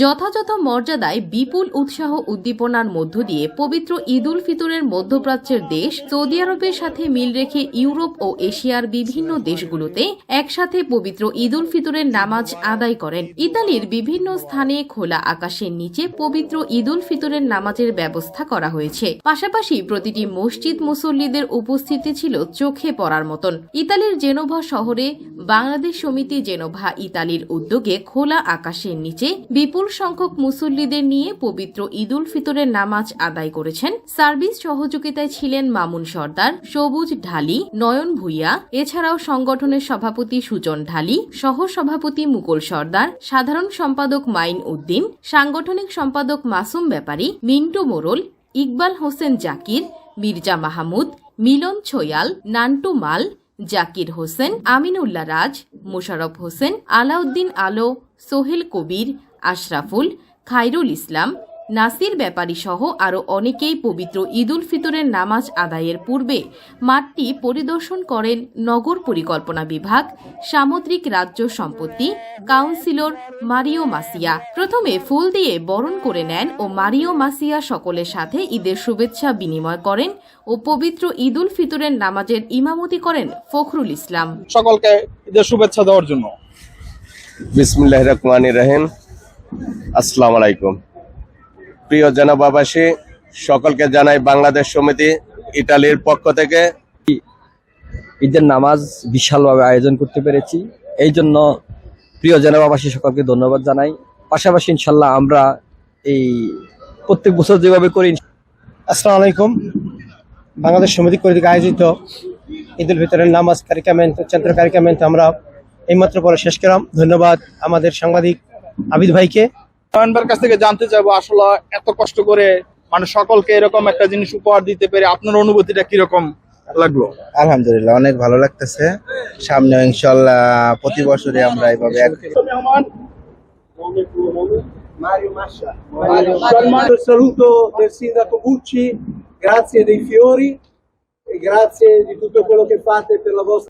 যথাযথ মর্যাদায় বিপুল উৎসাহ উদ্দীপনার মধ্য দিয়ে পবিত্র ঈদ উল ফিতরের মধ্যপ্রাচ্যের দেশ সৌদি আরবের সাথে মিল রেখে ইউরোপ ও এশিয়ার বিভিন্ন দেশগুলোতে একসাথে পবিত্র ঈদ উল ফিতরের নামাজ আদায় করেন। ইতালির বিভিন্ন স্থানে খোলা আকাশের নিচে পবিত্র ঈদ উল ফিতরের নামাজের ব্যবস্থা করা হয়েছে। পাশাপাশি প্রতিটি মসজিদ মুসল্লিদের উপস্থিতি ছিল চোখে পড়ার মতন। ইতালির জেনোভা শহরে বাংলাদেশ সমিতি জেনোভা ইতালির উদ্যোগে খোলা আকাশের নিচে বিপুল সংখ্যক মুসল্লিদের নিয়ে পবিত্র ঈদ উল ফিতরের নামাজ আদায় করেছেন। সার্ভিস সহযোগিতায় ছিলেন মামুন সর্দার, সবুজ ঢালি, নয়ন ভুইয়া। এছাড়াও সংগঠনের সভাপতি সুজন ঢালি সহ সভাপতি মুকুল সর্দার, সাধারণ সম্পাদক মাইন উদ্দিন, সাংগঠনিক সম্পাদক মাসুম ব্যাপারী, মিন্টু মোরল, ইকবাল হোসেন জাকির, মির্জা মাহমুদ, মিলন ছয়াল, নান্টু মাল জাকির হোসেন আমিনুল্লাহ রাজ মোশারফ হোসেন আলাউদ্দিন আলো সোহেল কবির আশরাফুল খাইরুল ইসলাম নাসির ব্যাপারী সহ আরও অনেকেই পবিত্র ঈদুল ফিতরের নামাজ আদায়ের পূর্বে মাঠটি পরিদর্শন করেন নগর পরিকল্পনা বিভাগ সামুদ্রিক রাজ্য সম্পত্তি কাউন্সিলর মারিও মাসিয়া। প্রথমে ফুল দিয়ে বরণ করে নেন ও মারিও মাসিয়া সকলের সাথে ঈদের শুভেচ্ছা বিনিময় করেন ও পবিত্র ঈদুল ফিতরের নামাজের ইমামতি করেন ফখরুল ইসলাম। সকলকে ঈদের শুভেচ্ছা দেওয়ার জন্য। বিসমুল্লাহ রহমান রহিম। আসসালামু আলাইকুম। প্রিয় জনবাবাসী সকলকে জানাই বাংলাদেশ সমিতি ইটালির পক্ষ থেকে। ঈদের নামাজ বিশালভাবে আয়োজন করতে পেরেছি। এই জন্য প্রিয় জনবাবাসী সকলকে ধন্যবাদ জানাই। পাশাপাশি ইনশাল্লাহ আমরা এই প্রত্যেক বছর যেভাবে করি আসসালামু আলাইকুম। বাংলাদেশ সমিতি কর্তৃক আয়োজিত ঈদ উল ফিতরের নামাজ কারিকামেন্ট চন্দ্র কারিকামেন্ট আমরা এইমাত্র পরে শেষ করলাম। ধন্যবাদ আমাদের সাংবাদিক আবিদ ভাইকে। নয়নবার কাছ থেকে জানতে চাইব আসলে এত কষ্ট করে মানে সকলকে এরকম একটা জিনিস উপহার দিতে পেরে আপনার অনুভূতিটা কীরকম লাগল? আলহামদুলিল্লাহ অনেক ভালো লাগতেছে। সামনে ইনশাল্লাহ প্রতি বছরে আমরা এইভাবে এক- Calmando il saluto del sindaco Bucci, grazie dei fiori e grazie di tutto quello che fate per la vostra